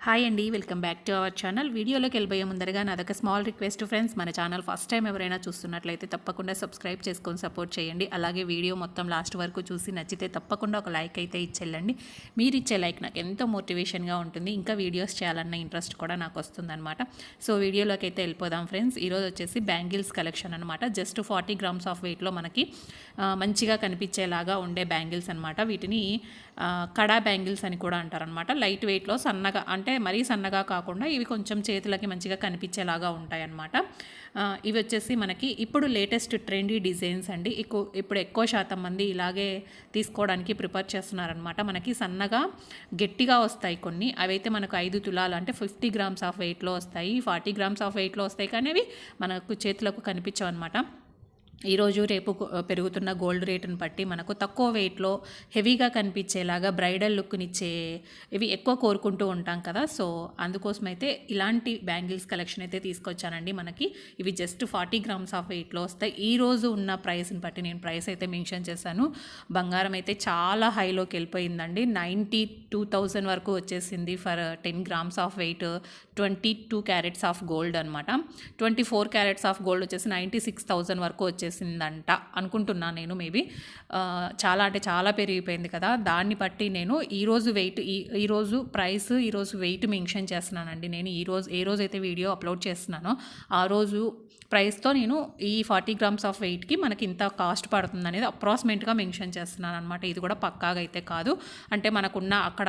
Hi అండి welcome back to our channel వీడియోలోకి వెళ్ళిపోయే ముందరగా నాదొక స్మాల్ రిక్వెస్ట్ ఫ్రెండ్స్ మన ఛానల్ ఫస్ట్ టైం ఎవరైనా చూస్తున్నట్లయితే తప్పకుండా సబ్స్క్రైబ్ చేసుకొని సపోర్ట్ చేయండి. అలాగే వీడియో మొత్తం లాస్ట్ వరకు చూసి నచ్చితే తప్పకుండా ఒక లైక్ అయితే ఇచ్చేళ్ళండి. మీరు ఇచ్చే లైక్ నాకు ఎంతో మోటివేషన్గా ఉంటుంది. ఇంకా వీడియోస్ చేయాలన్న ఇంట్రెస్ట్ కూడా నాకు వస్తుందన్నమాట. సో వీడియోలోకి అయితే వెళ్ళిపోదాం ఫ్రెండ్స్ ఈరోజు వచ్చేసి బ్యాంగిల్స్ కలెక్షన్ అనమాట జస్ట్ ఫార్టీ గ్రామ్స్ ఆఫ్ వెయిట్లో మనకి మంచిగా కనిపించేలాగా ఉండే బ్యాంగిల్స్ అనమాట వీటిని కడా బ్యాంగిల్స్ అని కూడా అంటారనమాట లైట్ వెయిట్లో సన్నగా అంటే మరీ సన్నగా కాకుండా ఇవి కొంచెం చేతులకి మంచిగా కనిపించేలాగా ఉంటాయన్నమాట. ఇవి వచ్చేసి మనకి ఇప్పుడు లేటెస్ట్ ట్రెండీ డిజైన్స్ అండి. ఎక్కువ ఇప్పుడు ఎక్కువ శాతం మంది ఇలాగే తీసుకోవడానికి ప్రిపేర్ చేస్తున్నారనమాట మనకి సన్నగా గట్టిగా వస్తాయి కొన్ని. అవైతే మనకు ఐదు తులాలు అంటే ఫిఫ్టీ గ్రామ్స్ ఆఫ్ వెయిట్లో వస్తాయి ఫార్టీ గ్రామ్స్ ఆఫ్ వెయిట్లో వస్తాయి కానీ అవి మనకు చేతులకు కనిపించవు అనమాట ఈరోజు రేపు పెరుగుతున్న గోల్డ్ రేటును బట్టి మనకు తక్కువ వెయిట్లో హెవీగా కనిపించేలాగా బ్రైడల్ లుక్నిచ్చే ఇవి ఎక్కువ కోరుకుంటూ ఉంటాం కదా. సో అందుకోసం అయితే ఇలాంటి బ్యాంగిల్స్ కలెక్షన్ అయితే తీసుకొచ్చానండి మనకి. ఇవి జస్ట్ ఫార్టీ గ్రామ్స్ ఆఫ్ వెయిట్లో వస్తాయి. ఈ రోజు ఉన్న ప్రైస్ని బట్టి నేను ప్రైస్ అయితే మెన్షన్ చేశాను. బంగారం అయితే చాలా హైలోకి వెళ్ళిపోయిందండి. నైంటీ టూ థౌజండ్ వరకు వచ్చేసింది for ten grams of weight. Twenty two carats of gold అనమాట twenty four carats of gold వచ్చేసి నైంటీ సిక్స్ థౌజండ్ వరకు వచ్చేసి వచ్చేసిందంట అనుకుంటున్నాను నేను మేబీ చాలా అంటే చాలా పెరిగిపోయింది కదా. దాన్ని బట్టి నేను ఈరోజు వెయిట్ ఈ ఈరోజు ప్రైస్ ఈరోజు వెయిట్ మెన్షన్ చేస్తున్నానండి. నేను ఈరోజు ఏ రోజు అయితే వీడియో అప్లోడ్ చేస్తున్నానో ఆ రోజు ప్రైస్తో నేను ఈ ఫార్టీ గ్రామ్స్ ఆఫ్ వెయిట్కి మనకి ఇంత కాస్ట్ పడుతుంది అనేది అప్రాక్సిమేట్గా మెన్షన్ చేస్తున్నాను అనమాట ఇది కూడా పక్కాగా అయితే కాదు. అంటే మనకున్న అక్కడ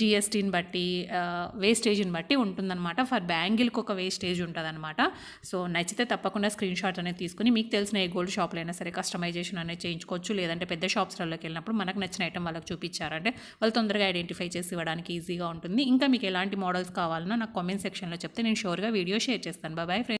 జిఎస్టీని బట్టి వేస్టేజ్ని బట్టి ఉంటుందన్నమాట. ఫర్ బ్యాంగిల్కి ఒక వేస్టేజ్ ఉంటుందన్నమాట. సో నచ్చితే తప్పకుండా స్క్రీన్ షాట్ అనేది తీసుకుని మీకు తెలిసిన ఏ గోల్డ్ షాప్లో అయినా సరే కస్టమైజేషన్ అనేది చేయించుకోవచ్చు. లేదంటే పెద్ద షాప్స్లోకి వెళ్ళినప్పుడు మనకు నచ్చిన ఐటమ్ వాళ్ళకి చూపించారంటే వాళ్ళు తొందరగా ఐడెంటిఫై చేసి ఇవ్వడానికి ఈజీగా ఉంటుంది. ఇంకా మీకు ఎలాంటి మోడల్స్ కావాలన్నా నాకు కామెంట్ సెక్షన్లో చెప్తే నేను షూర్గా వీడియో షేర్ చేస్తాను. Bye friends.